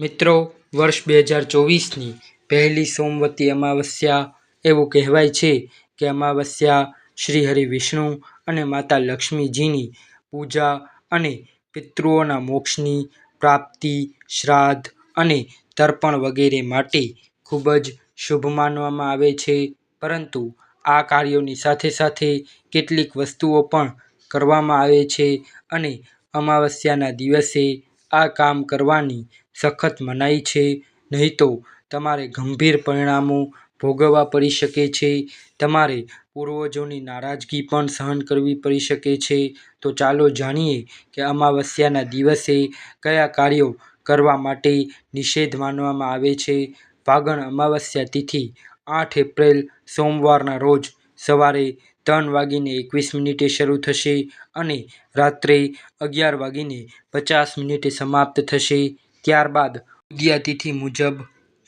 મિત્રો, વર્ષ બે હજાર ચોવીસની પહેલી સોમવતી અમાવસ્યા એવું કહેવાય છે કે અમાવસ્યા શ્રી હરિ વિષ્ણુ અને માતા લક્ષ્મીજીની પૂજા અને પિતૃઓના મોક્ષની પ્રાપ્તિ, શ્રાદ્ધ અને તર્પણ વગેરે માટે ખૂબ જ શુભ માનવામાં આવે છે. પરંતુ આ કાર્યોની સાથે સાથે કેટલીક વસ્તુઓ પણ કરવામાં આવે છે અને અમાવસ્યાના દિવસે આ કામ કરવાની સખત મનાઈ છે. નહીં તો તમારે ગંભીર પરિણામો ભોગવવા પડી શકે છે. તમારે પૂર્વજોની નારાજગી પણ સહન કરવી પડી શકે છે. તો ચાલો જાણીએ કે અમાવસ્યાના દિવસે કયા કાર્યો કરવા માટે નિષેધ માનવામાં આવે છે. ફાગણ અમાવસ્યા તિથિ આઠ એપ્રિલ, સોમવારના રોજ સવારે ત્રણ વાગીને એકવીસ મિનિટે શરૂ થશે અને રાત્રે અગિયાર વાગીને પચાસ મિનિટે સમાપ્ત થશે. ત્યારબાદ ઉદ્યાતિથિ મુજબ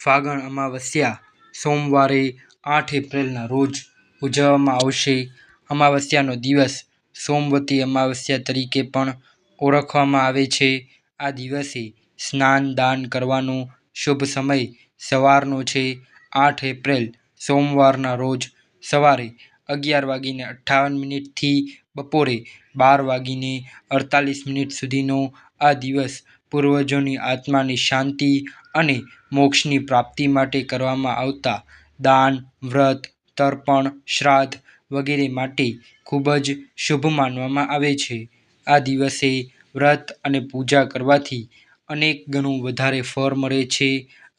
ફાગણ અમાવસ્યા સોમવારે આઠ એપ્રિલના રોજ ઉજવવામાં આવશે. અમાવસ્યાનો દિવસ સોમવતી અમાવસ્યા તરીકે પણ ઓળખવામાં આવે છે. આ દિવસે સ્નાન દાન કરવાનો શુભ સમય સવારનો છે. આઠ એપ્રિલ સોમવારના રોજ સવારે અગિયાર વાગીને અઠ્ઠાવન મિનિટથી બપોરે બાર વાગીને અડતાલીસ મિનિટ સુધીનો આ દિવસ પૂર્વજોની આત્માની શાંતિ અને મોક્ષની પ્રાપ્તિ માટે કરવામાં આવતા દાન, વ્રત, તર્પણ, શ્રાદ્ધ વગેરે માટે ખૂબ જ શુભ માનવામાં આવે છે. આ દિવસે વ્રત અને પૂજા કરવાથી અનેક ગણું વધારે ફળ મળે છે.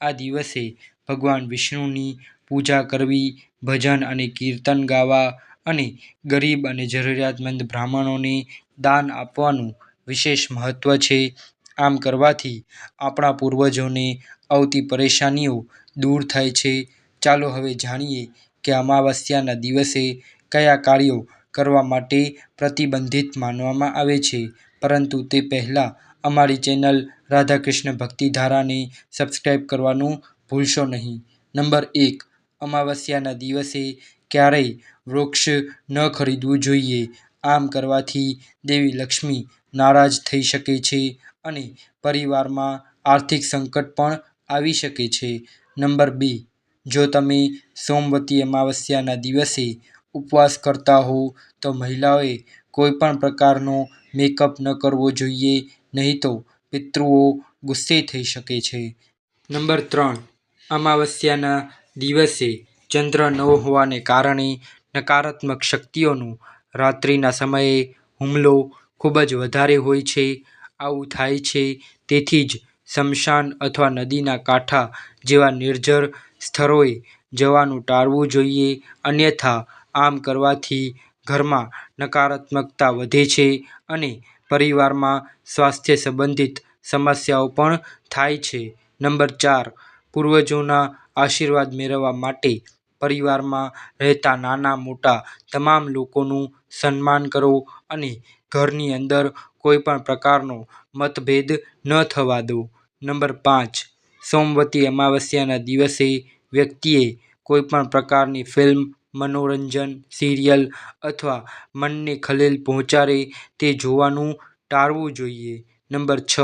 આ દિવસે ભગવાન વિષ્ણુની પૂજા કરવી, ભજન અને કીર્તન ગાવા અને ગરીબ અને જરૂરિયાતમંદ બ્રાહ્મણોને દાન આપવાનું વિશેષ મહત્ત્વ છે. આમ કરવાથી આપણા પૂર્વજોને આવતી પરેશાનીઓ દૂર થાય છે. ચાલો હવે જાણીએ કે અમાવસ્યાના દિવસે કયા કાર્યો કરવા માટે પ્રતિબંધિત માનવામાં આવે છે. પરંતુ તે પહેલાં અમારી ચેનલ રાધાકૃષ્ણ ભક્તિધારાને સબસ્ક્રાઈબ કરવાનું ભૂલશો નહીં. નંબર એક અમાવસ્યાના દિવસે ક્યારેય વૃક્ષ ન ખરીદવું જોઈએ. આમ કરવાથી દેવી લક્ષ્મી નારાજ થઈ શકે છે અને પરિવારમાં આર્થિક સંકટ પણ આવી શકે છે. નંબર બે, જો તમે સોમવતી અમાવસ્યાના દિવસે ઉપવાસ કરતા હો, તો મહિલાઓએ કોઈ પણ પ્રકારનો મેકઅપ ન કરવો જોઈએ, નહીં તો પિતૃઓ ગુસ્સે થઈ શકે છે. નંબર ત્રણ અમાવસ્યાના દિવસે ચંદ્ર ન હોવાને કારણે નકારાત્મક શક્તિઓનું રાત્રિના સમયે હુમલો ખૂબ જ વધારે હોય છે. આવું થાય છે, તેથી જ સ્મશાન અથવા નદીના કાંઠા જેવા નિર્જર સ્થળોએ જવાનું ટાળવું જોઈએ. અન્યથા, આમ કરવાથી ઘરમાં નકારાત્મકતા વધે છે અને પરિવારમાં સ્વાસ્થ્ય સંબંધિત સમસ્યાઓ પણ થાય છે. નંબર ચાર પૂર્વજોના આશીર્વાદ મેળવવા માટે પરિવારમાં રહેતા નાના મોટા તમામ લોકોનું સન્માન કરો અને ઘરની અંદર કોઈપણ પ્રકારનો મતભેદ ન થવા દો. નંબર પાંચ. સોમવતી અમાવસ્યાના દિવસે વ્યક્તિએ કોઈપણ પ્રકારની ફિલ્મ, મનોરંજન, સિરિયલ અથવા મનને ખલેલ પહોંચાડે તે જોવાનું ટાળવું જોઈએ. નંબર છ.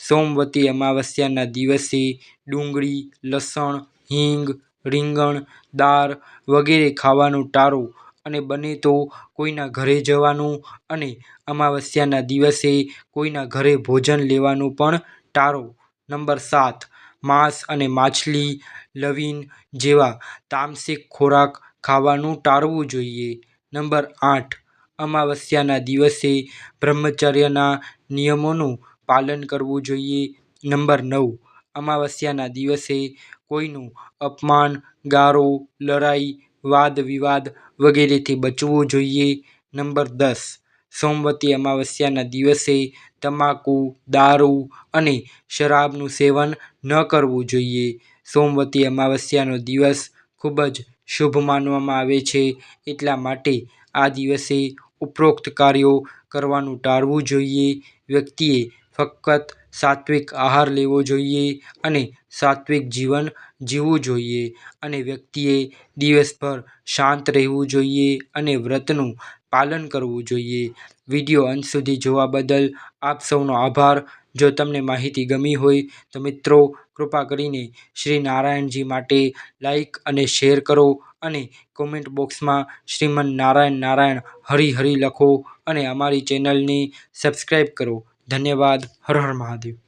સોમવતી અમાવસ્યાના દિવસે ડુંગળી, લસણ, હિંગ, રીંગણ, દાળ વગેરે ખાવાનું ટાળો અને બને તો કોઈના ઘરે જવાનું અને અમાવસ્યાના દિવસે કોઈના ઘરે ભોજન લેવાનું પણ ટાળો. નંબર સાત, માંસ અને માછલી લવિંગ જેવા તામસિક ખોરાક ખાવાનું ટાળવું જોઈએ. નંબર આઠ અમાવસ્યાના દિવસે બ્રહ્મચર્યના નિયમોનું પાલન કરવું જોઈએ. નંબર નવ. અમાવસ્યાના દિવસે કોઈનું અપમાન, ગારો, લડાઈ, વાદ, વિવાદ વગેરેથી બચવું જોઈએ. નંબર દસ. સોમવતી અમાવસ્યાના દિવસે તમાકુ, દારૂ અને શરાબનું સેવન ન કરવું જોઈએ. સોમવતી અમાવસ્યાનો દિવસ ખૂબ જ શુભ માનવામાં આવે છે. એટલા માટે આ દિવસે ઉપરોક્ત કાર્યો કરવાનું ટાળવું જોઈએ. વ્યક્તિએ ફક્ત સાત્વિક આહાર લેવો જોઈએ અને સાત્વિક જીવન જીવવું જોઈએ અને વ્યક્તિએ દિવસભર શાંત રહેવું જોઈએ અને વ્રતનું પાલન કરવું જોઈએ. વીડિયો અંત સુધી જોવા બદલ આપ સૌનો આભાર. જો તમને માહિતી ગમી હોય તો મિત્રો, કૃપા કરીને શ્રી નારાયણજી માટે લાઈક અને શેર કરો અને કોમેન્ટ બોક્સમાં શ્રીમન નારાયણ નારાયણ હરિ હરિ લખો અને અમારી ચેનલને સબસ્ક્રાઈબ કરો. ધન્યવાદ. હર હર મહાદેવ.